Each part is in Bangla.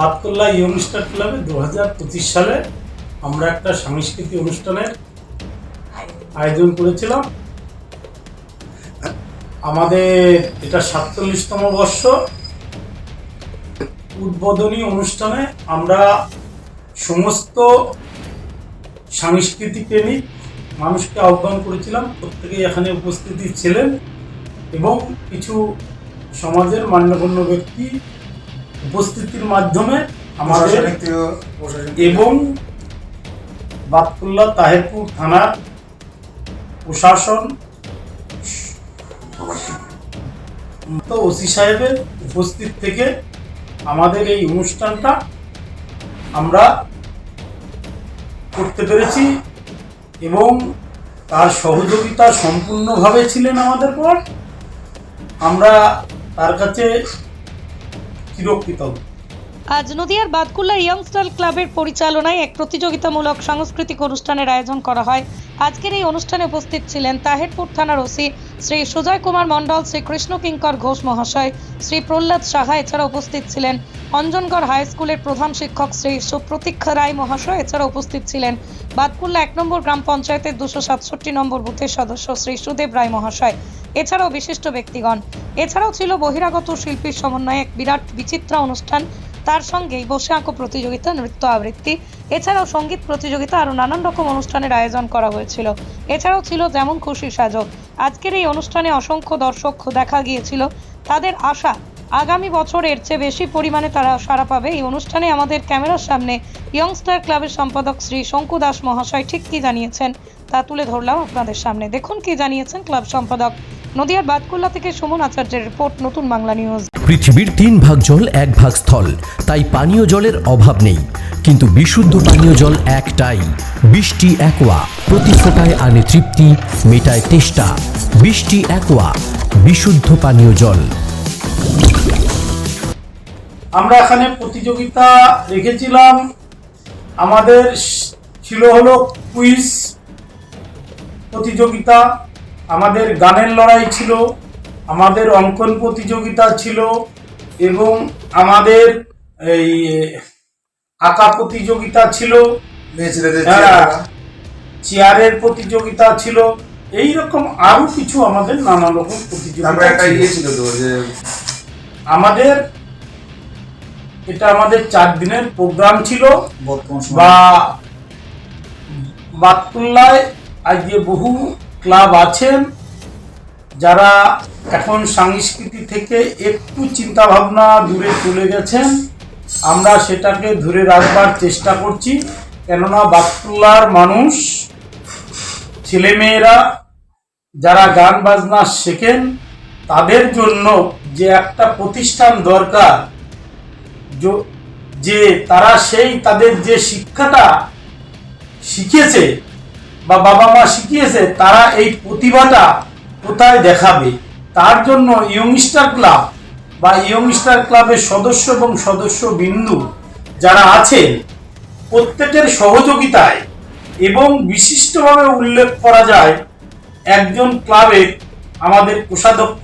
বাতকল্লা ইয়ংস্টার ক্লাবে দু পঁচিশ সালে আমরা একটা সাংস্কৃতিক অনুষ্ঠানের আয়োজন করেছিলাম। আমাদের এটা সাতচল্লিশতম বর্ষ। উদ্বোধনী অনুষ্ঠানে আমরা সমস্ত সাংস্কৃতিক প্রেমিক মানুষকে আহ্বান করেছিলাম। প্রত্যেকেই এখানে উপস্থিতি ছিলেন এবং কিছু সমাজের মান্যগণ্য ব্যক্তি উপস্থিতির মাধ্যমে আমাদের এবং বাতকুল্লা তাহেরপুর থানার প্রশাসন তো ওসি সাহেবের উপস্থিত থেকে আমাদের এই অনুষ্ঠানটা আমরা করতে পেরেছি এবং তার সহযোগিতা সম্পূর্ণভাবে ছিলেন আমাদের পর। আমরা তার কাছে Kilok yapalım. আজ নদিয়ার বাদকুল্লা ইয়ংস্টার ক্লাবের পরিচালনায় এক প্রতিযোগিতামূলক সাংস্কৃতিক অনুষ্ঠানের আয়োজন করা হয়। আজকের এই অনুষ্ঠানে উপস্থিত ছিলেন তাহেরপুর থানার ওসি শ্রী সুজয় কুমার মণ্ডল, শ্রী কৃষ্ণ কিঙ্কর ঘোষ মহাশয়, শ্রী প্রহ্লাদ সাহা, এছাড়া উপস্থিত ছিলেন অঞ্জনগড় হাই স্কুলের প্রধান শিক্ষক শ্রী সুপ্রতীক্ষা রায় মহাশয়, এছাড়া উপস্থিত ছিলেন বাদকুল্লা এক নম্বর গ্রাম পঞ্চায়েতের দুশো সাতষট্টি নম্বর বুথের সদস্য শ্রী সুদেব রায় মহাশয়, এছাড়াও বিশিষ্ট ব্যক্তিগণ। এছাড়াও ছিল বহিরাগত শিল্পীর সমন্বয়ে এক বিরাট বিচিত্রা অনুষ্ঠান তার সঙ্গেই বসে আঁকো প্রতিযোগিতা, নৃত্য আবৃত্তি, এছাড়াও সংগীত প্রতিযোগিতা আরও নানান রকম অনুষ্ঠানের আয়োজন করা হয়েছিল। এছাড়াও ছিল যেমন খুশি সাজো আজকের এই অনুষ্ঠানে অসংখ্য দর্শক দেখা গিয়েছিল। তাদের আশা, আগামী বছর এর চেয়ে বেশি পরিমাণে তারা সারা পাবে। এই অনুষ্ঠানে আমাদের ক্যামেরার সামনে ইয়ংস্টার ক্লাবের সম্পাদক শ্রী শঙ্কু দাস মহাশয় ঠিক কি জানিয়েছেন তা তুলে ধরলাম আপনাদের সামনে। দেখুন কি জানিয়েছেন ক্লাব সম্পাদক নদিয়ার বাদকুল্লা থেকে সুমন আচার্যের রিপোর্ট নতুন বাংলা নিউজ। পৃথিবীর তিন ভাগ জল এক ভাগ স্থল। তাই পানীয় জলের অভাব নেই। কিন্তু বিশুদ্ধ পানীয় জল একটাই। বৃষ্টি একোয়া। প্রতি ফোটায় আনে তৃপ্তি মেটায় তেষ্টা। বৃষ্টি একোয়া। বিশুদ্ধ পানীয় জল। আমরা এখানে প্রতিযোগিতা রেখেছিলাম। আমাদের ছিল হলো কুইজ প্রতিযোগিতা। আমাদের গানের লড়াই ছিল আমাদের অঙ্কন প্রতিযোগিতা ছিল এবং আমাদের এই আঁকা প্রতিযোগিতা ছিল হ্যাঁ, চেয়ারের প্রতিযোগিতা ছিল। এই রকম আরও কিছু আমাদের নানা রকম প্রতিযোগিতা ইয়ে আমাদের এটা আমাদের চার দিনের প্রোগ্রাম ছিল। বা বাতকুল্লায় আজকে বহু ক্লাব আছেন, যারা এখন সংস্কৃতি থেকে একটু চিন্তা ভাবনা দূরে চলে গেছেন, আমরা সেটাকে ধরে রাখবার চেষ্টা করছি। কেননা বাতকুল্লার মানুষ, ছেলেমেয়েরা যারা গান বাজনা শেখেন, তাদের জন্য যে একটা প্রতিষ্ঠান দরকার যে তারা সেই তাদের যে শিক্ষাটা শিখেছে বা বাবা মা শিখিয়েছে, তারা এই প্রতিভাটা কোথায় দেখাবে? তার জন্য ইয়ংস্টার ক্লাব বা ইয়ংস্টার ক্লাবের সদস্য এবং সদস্য বিন্দু যারা আছেন, প্রত্যেকের সহযোগিতায় এবং বিশিষ্টভাবে উল্লেখ করা যায়, একজন ক্লাবের আমাদের কোষাধ্যক্ষ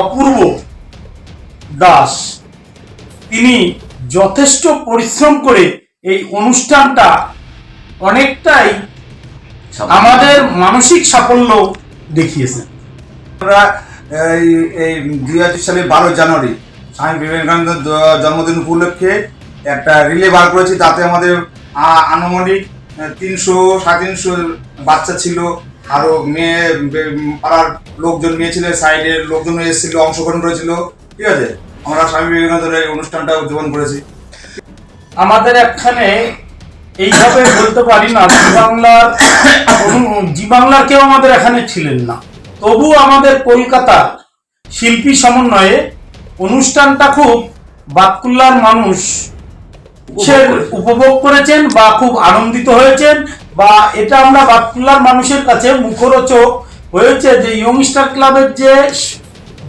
অপূর্ব দাস। তিনি যথেষ্ট পরিশ্রম করে এই অনুষ্ঠানটা অনেকটাই আমাদের মানসিক সাফল্য দেখিয়েছেন আমরা এই এই দুই হাজার সালে বারো জানুয়ারি স্বামী বিবেকানন্দ দ- জন্মদিন উপলক্ষে একটা রিলে বার করেছি তাতে আমাদের আনুমানিক তিনশো সাড়ে তিনশো বাচ্চা ছিল। আরও মেয়ে পাড়ার লোকজন মেয়ে ছিল সাইডের লোকজন এসেছিল অংশগ্রহণ করেছিল ঠিক আছে? আমরা স্বামী বিবেকানন্দের এই অনুষ্ঠানটা উদযাপন করেছি। আমাদের এখানে এইভাবে বলতে পারি না জি বাংলার জি বাংলার কেউ আমাদের এখানে ছিলেন না। তবু আমাদের কলকাতা শিল্পী সমন্বয়ে অনুষ্ঠানটা খুব বাতকুল্লার মানুষ উপভোগ করেছেন। বা খুব আনন্দিত হয়েছেন বা এটা আমরা বাতকুল্লার মানুষের কাছে মুখরোচক হয়েছে যে ইয়ংস্টার ক্লাবের যে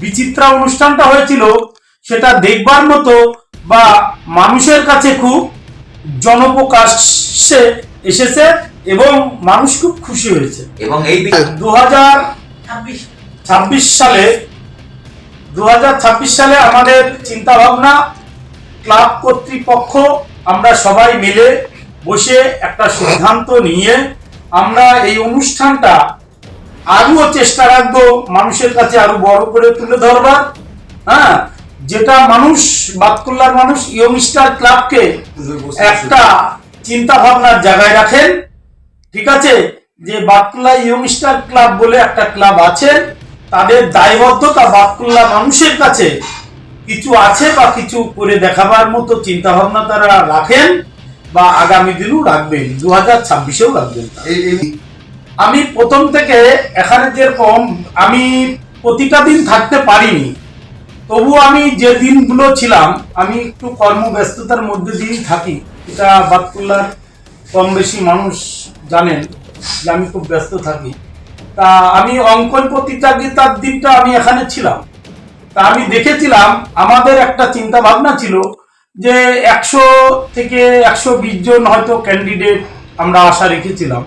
বিচিত্রা অনুষ্ঠানটা হয়েছিল সেটা দেখবার মতো বা মানুষের কাছে খুব জনপ্রকাশ্যে এসেছে এবং মানুষ খুব খুশি হয়েছে। এবং এই দু হাজার ছাব্বিশ সালে দু সালে আমাদের চিন্তা ভাবনা ক্লাব কর্তৃপক্ষ আমরা সবাই মিলে বসে একটা সিদ্ধান্ত নিয়ে আমরা এই অনুষ্ঠানটা আরও চেষ্টা রাখব মানুষের কাছে আরও বড় করে তুলে ধরবার হ্যাঁ? যেটা মানুষ বাতকুল্লার মানুষ ইয়ংস্টার ক্লাবকে একটা চিন্তা ভাবনার জায়গায় রাখেন। ঠিক আছে? যে বাতকুল্লা ইয়ংস্টার ক্লাব বলে একটা ক্লাব আছে তাদের দায়বদ্ধতা বাতকুল্লা মানুষের কাছে কিছু আছে বা কিছু করে দেখাবার মতো চিন্তা ভাবনা তারা রাখেন বা আগামী দিনও রাখবেন দু হাজার ছাব্বিশেও রাখবেন আমি প্রথম থেকে এখানে যেরকম আমি প্রতিটা দিন থাকতে পারিনি তবু আমি যে দিনগুলো ছিলাম, আমি একটু কর্মব্যস্ততার মধ্যে দিয়েই থাকি। এটা বাতকুল্লার কম বেশি মানুষ জানেন যে আমি খুব ব্যস্ত থাকি। তা আমি অঙ্কন প্রতিযোগিতার দিনটা আমি এখানে ছিলাম। তা আমি দেখেছিলাম, আমাদের একটা চিন্তা ভাবনা ছিল যে একশো থেকে একশো বিশ জন হয়তো ক্যান্ডিডেট আমরা আশা রেখেছিলাম।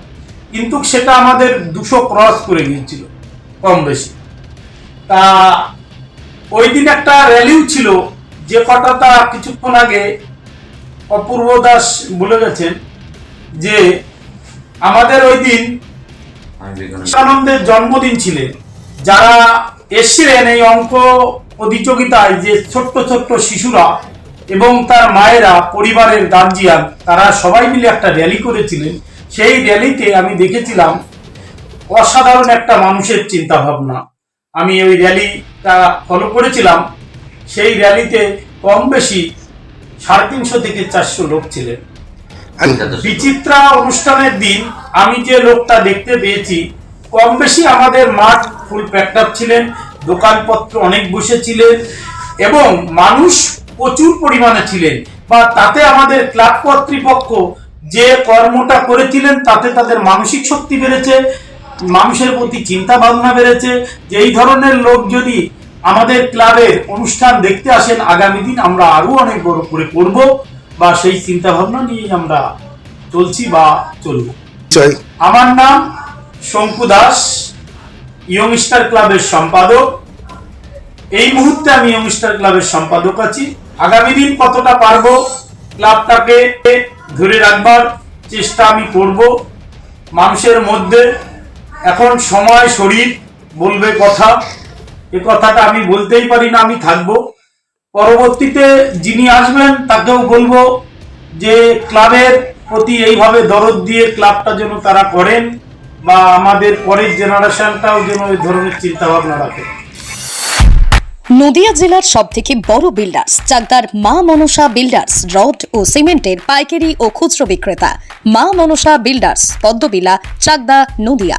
কিন্তু সেটা আমাদের দুশো ক্রস করে গিয়েছিল, কম বেশি। তা ওই দিন একটা র্যালিও ছিল, যে কথাটা কিছুক্ষণ আগে অপূর্ব দাস বলে গেছেন, যে আমাদের ওই দিন জন্মদিন ছিলেন যারা এসছিলেন এই অঙ্ক প্রতিযোগিতায়, যে ছোট্ট ছোট্ট শিশুরা এবং তার মায়েরা, পরিবারের গার্জিয়ান তারা সবাই মিলে একটা র্যালি করেছিলেন। সেই র্যালিতে আমি দেখেছিলাম, অসাধারণ একটা মানুষের চিন্তা ভাবনা আমি ওই র্যালিটা ফলো করেছিলাম। সেই র্যালিতে কম বেশি সাড়ে তিনশো থেকে চারশো লোক ছিলেন। বিচিত্রা অনুষ্ঠানের দিন আমি যে লোকটা দেখতে পেয়েছি কম বেশি আমাদের মাঠ ফুল প্যাকড ছিলেন দোকানপত্র অনেক বসেছিলেন এবং মানুষ প্রচুর পরিমাণে ছিলেন। বা তাতে আমাদের ক্লাব কর্তৃপক্ষ যে কর্মটা করেছিলেন তাতে তাদের মানসিক শক্তি বেড়েছে মানুষের প্রতি চিন্তা ভাবনা বেড়েছে যে এই ধরনের লোক যদি আমাদের ক্লাবের অনুষ্ঠান দেখতে আসেন আগামী দিন আমরা আরও অনেক বড় করে করব বা সেই চিন্তা ভাবনা নিয়েই আমরা চলছি বা চলব। আমার নাম শঙ্কু দাস ইয়ংস্টার ক্লাবের সম্পাদক। এই মুহূর্তে আমি ইয়ংস্টার ক্লাবের সম্পাদক আছি। আগামী দিন কতটা পারব ক্লাবটাকে ধরে রাখবার চেষ্টা আমি করব। মানুষের মধ্যে এখন সময়, শরীর বলবে কথা। এ কথাটা আমি বলতেই পারি না, আমি থাকব। পরবর্তীতে যিনি আসবেন, তাকেও বলব যে ক্লাবের প্রতি এইভাবে দরদ দিয়ে ক্লাবটা যেন তারা করেন বা আমাদের পরের জেনারেশনটাও যেন এই ধরনের চিন্তা ভাবনা রাখে। নদিয়া জেলার সব থেকে বড় বিল্ডার্স চাকদার মা মনসা বিল্ডার্স রড ও সিমেন্টের পাইকারি ও খুচরো বিক্রেতা। মা মনসা বিল্ডার্স পদ্মবিলা, চাকদা, নদিয়া।